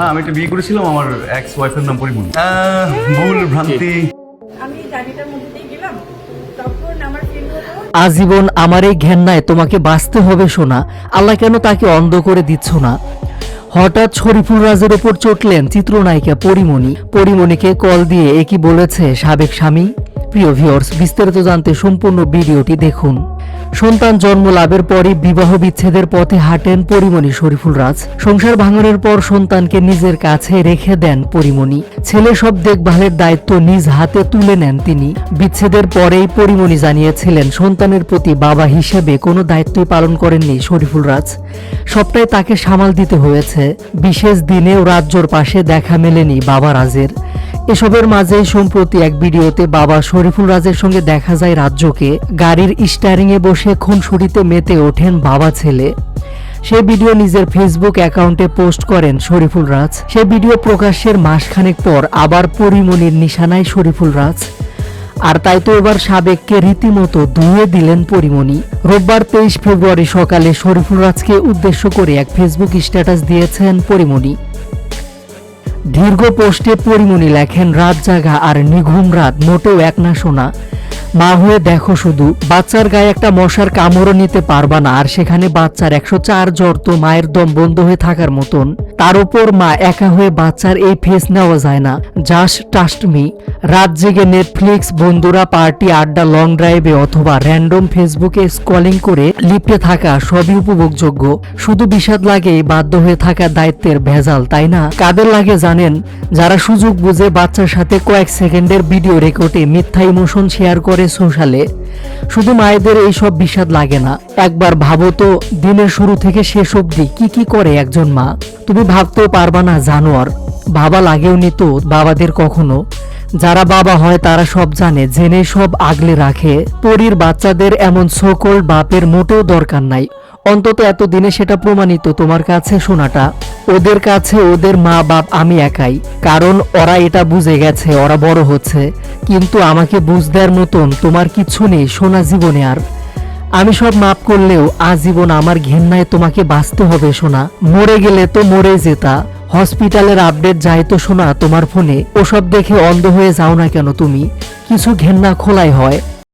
হ্যাঁ আমি একটা বিয়ে করেছিলাম আমার এক্স ওয়াইফের নাম পরিমণি ভুল ভ্রান্তি। আমি গাড়িটার মধ্যে গেলাম তখন আমার আজীবন আমার এই ঘেন্নায় তোমাকে বাঁচতে হবে শোনা আল্লাহ কেন তাকে অন্ধ করে দিচ্ছ না? হঠাৎ শরীফুল রাজের ওপর চটলেন চিত্রনায়িকা পরিমণি। পরিমণিকে কল দিয়ে একই বলেছে সাবেক স্বামী? প্রিয় ভিউয়ার্স বিস্তারিত জানতে সম্পূর্ণ ভিডিওটি দেখুন। সন্তান জন্ম লাভের পরই বিবাহ বিচ্ছেদের পথে হাঁটেন পরিমণি শরীফুল রাজ। সংসার ভাঙনের পর সন্তানকে নিজের কাছে রেখে দেন পরিমণি। ছেলে সব দেখভালের দায়িত্ব নিজ হাতে তুলে নেন তিনি। বিচ্ছেদের পরেই পরিমণি জানিয়েছিলেন, সন্তানের প্রতি বাবা হিসেবে কোনো দায়িত্বই পালন করেননি শরীফুল রাজ। সবটাই তাকে সামাল দিতে হয়েছে। বিশেষ দিনেও রাজ্যর পাশে দেখা মেলেনি বাবা রাজের। এসবের মাঝেই সম্প্রতি এক ভিডিওতে বাবা শরীফুল রাজের সঙ্গে দেখা যায় রাজ্যকে। গাড়ির স্টারিংয়ে বসে খুনসুটিতে মেতে ওঠেন বাবা ছেলে। সে ভিডিও নিজের ফেসবুক অ্যাকাউন্টে পোস্ট করেন শরীফুল রাজ। সে ভিডিও প্রকাশের মাসখানেক পর আবার পরিমণির নিশানায় শরীফুল রাজ। আর তাই তো এবার সাবেককে রীতিমতো ধুয়ে দিলেন পরিমণি রোববার তেইশ ফেব্রুয়ারি সকালে শরীফুল রাজকে উদ্দেশ্য করে এক ফেসবুক স্ট্যাটাস দিয়েছেন পরিমণি দীর্ঘ পোস্টে পরিমণি লেখেন রাত জাগা আর নিঘুম রাত মোটেও এক না শোনা। মা হয়ে দেখো শুধু, বাচ্চার গায়ে একটা মশার কামড়ও নিতে পারবা না, আর সেখানে বাচ্চার একশো চার জ্বর তো মায়ের দম বন্ধ হয়ে থাকার মতন। তার উপর মা একা হয়ে বাচ্চার এই ফেস নেওয়া যায় না। জাস্ট টাস্ট মি রাত জেগে নেটফ্লিক্স বন্ধুরা পার্টি, আড্ডা লং ড্রাইভে অথবা র্যান্ডম ফেসবুকে স্ক্রলিং করে লিপ্টে থাকা সবই উপভোগযোগ্য। শুধু বিষাদ লাগে বাধ্য হয়ে থাকা দায়িত্বের ভেজাল, তাই না? কাদের লাগে জানেন? যারা সুযোগ বুঝে বাচ্চার সাথে কয়েক সেকেন্ডের ভিডিও রেকর্ডে মিথ্যা ইমোশন শেয়ার করে সোশ্যালে শুধু মায়েদের এইসব বিষাদ লাগে না। একবার ভাবো তো, দিনের শুরু থেকে শেষ অবধি কি কি করে একজন মা? তুমি ভাবতেও পারবা না, জানোয়ার। বাবা লাগেও নি তো বাবাদের কখনো। যারা বাবা হয় তারা সব জানে, জেনে সব আগলে রাখে। পরীর বাচ্চাদের এমন সকল বাপের মোটেও দরকার নাই। অন্তত এতদিনে সেটা প্রমাণিত তোমার কাছে শোনাটা। ওদের কাছে ওদের মা বাপ আমি একাই। কারণ ওরা এটা বুঝে গেছে, ওরা বড় হচ্ছে। কিন্তু আমাকে বুঝ দেওয়ার মতন তোমার কিচ্ছু নেই, সোনা জীবনে আর। আমি সব মাপ করলেও আজীবন আমার ঘেন্নায় তোমাকে বাঁচতে হবে শোনা মরে গেলে তো মরে যেতা। হসপিটালের আপডেট যায় তো শোনা তোমার ফোনে। ওসব দেখে অন্ধ হয়ে যাও না কেন তুমি? কিছু ঘেন্না খোলাই হয়।